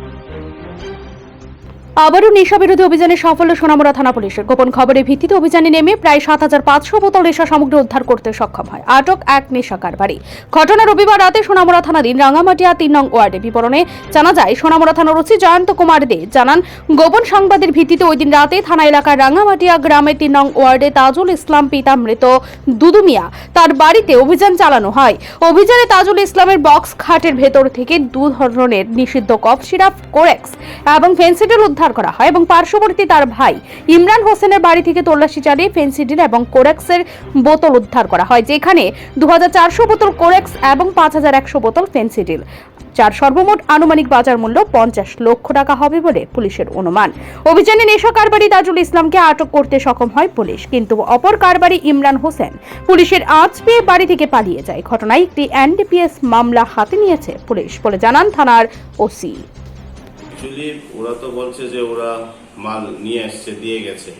Thank you. আবারও নেশা বিরোধী অভিযানে সাফল্য সোনামুড়া থানা পুলিশের গোপন খবরের ভিত্তিতে অভিযানে নেমে প্রায় সাত হাজার পাঁচশো বোতল নেশা সামগ্রী উদ্ধার করতে সক্ষম হয়। আটক এক নেশা কারবারি। ঘটনা রবিবার রাতে সোনামুড়া থানাধীন রাঙামাটিয়া তিন নং ওয়ার্ডে বিবরণে জানা যায়, সোনামুড়া থানার ওসি জয়ন্ত কুমার দে জানান, গোপন সংবাদের ভিত্তিতে ওই দিন রাতে থানা এলাকার রাঙামাটিয়া গ্রামে তিন নং ওয়ার্ডে তাজুল ইসলাম পিতা মৃত দুদুমিয়া তার বাড়িতে অভিযান চালানো হয়। অভিযানে তাজুল ইসলামের বক্স খাটের ভেতর থেকে দু ধরনের নিষিদ্ধ কফ, সিরাপ, কোরেক্স এবং ফেন্সিডিল উদ্ধার করা হয় এবং পার্শ্ববর্তী তার ভাই ইমরান হোসেনের বাড়ি থেকে তল্লাশি চালিয়ে ফেন্সিডিল এবং কোরেক্সের বোতল উদ্ধার করা হয়, যেখানে দুহাজার চারশো বোতল কোরেক্স এবং পাঁচ হাজার একশো বোতল ফেন্সিডিল যার সর্বমোট আনুমানিক বাজার মূল্য পঞ্চাশ লক্ষ টাকা হবে বলে পুলিশের অনুমান। অভিযানে নেশা কারবারি তাজুল ইসলামকে আটক করতে সক্ষম হয় পুলিশ, কিন্তু অপর কারবারি ইমরান হোসেন পুলিশের আঁচ পেয়ে বাড়ি থেকে পালিয়ে যায়। ঘটনায় একটি এনডিপিএস মামলা হাতে নিয়েছে পুলিশ, বলে জানান থানার ওসি। অ্যাকচুয়ালি ওরা তো বলছে যে ওরা মাল নিয়ে আসছে দিয়ে গেছে।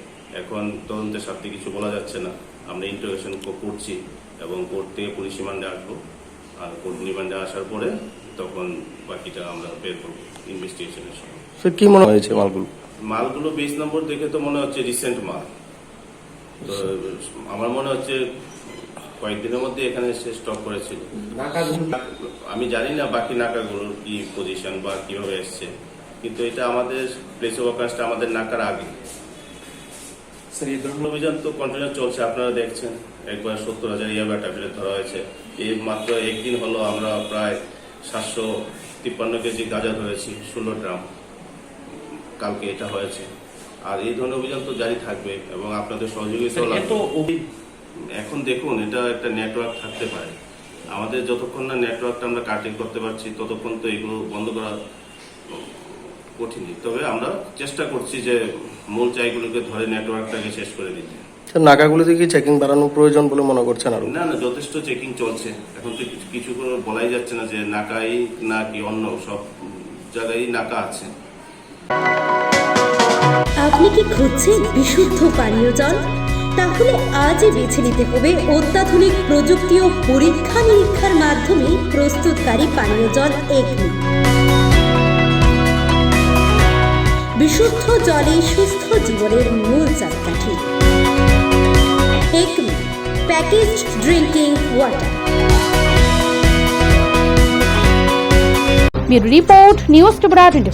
এখন তদন্তের স্বার্থে কিছু বলা যাচ্ছে না। আমরা ইন্টারোগেশন করছি এবং কোর্ট থেকে পুলিশ রিমান্ডে আসব। আর কোর্ট রিমান্ডে আসার পরে তখন বাকিটা আমরা বের করব ইনভেস্টিগেশনের সময়। স্যার কি মনে হয়েছে মালগুলো? মালগুলো বিশ নম্বর দেখে তো মনে হচ্ছে রিসেন্ট মাল। তো আমার মনে হচ্ছে কয়েকদিনের মধ্যে এখানে সে স্টক করেছিল। আমি জানি না বাকি নাকাগুলোর কি পজিশন বা কীভাবে এসছে। কিন্তু এটা আমাদের প্লেস অফ অকাশটা আমাদের নাকার আগে। স্যার এই ধরনের অভিযান তো কন্টিনিউ চলছে আপনারা দেখছেন। একবার সত্তর হাজার ইয়াবা ট্যাবলেট ধরা হয়েছে। এই মাত্র একদিন হলো আমরা প্রায় সাতশো তিপ্পান্ন কেজি গাঁজা ধরেছি ষোলো গ্রাম। কালকে এটা হয়েছে। আর এই ধরনের অভিযান তো জারি থাকবে এবং আপনাদের সহযোগিতা এখন দেখুন এটা একটা নেটওয়ার্ক থাকতে পারে। আমাদের যতক্ষণ না নেটওয়ার্কটা আমরা কাটিং করতে পারছি ততক্ষণ তো এগুলো বন্ধ করা কঠিনই তবে আমরা চেষ্টা করছি যে মূল চাইগুলোকে ধরে নেটওয়ার্কটাকে শেষ করে দিতে। স্যার নাকাগুলিতে কি চেকিং বাড়ানো প্রয়োজন বলে মনে করছেন আরও? না না যথেষ্ট চেকিং চলছে। এখন তো কিছু- করে বলাই যাচ্ছে না যে নাকাই না কি অন্য সব জায়গায় নাকা আছে। আপনি কি খুঁজছেন বিশুদ্ধ পানীয় জল? তাহলে আজই বেছে নিতে হবে অত্যাধুনিক প্রযুক্তি ও পরীক্ষা নিরীক্ষার মাধ্যমে প্রস্তুতকারী পানীয় জল এগনি। বিশুদ্ধ জলে সুস্থ জীবনের মূল চাপকাঠি package drinking water report news টুবরা twenty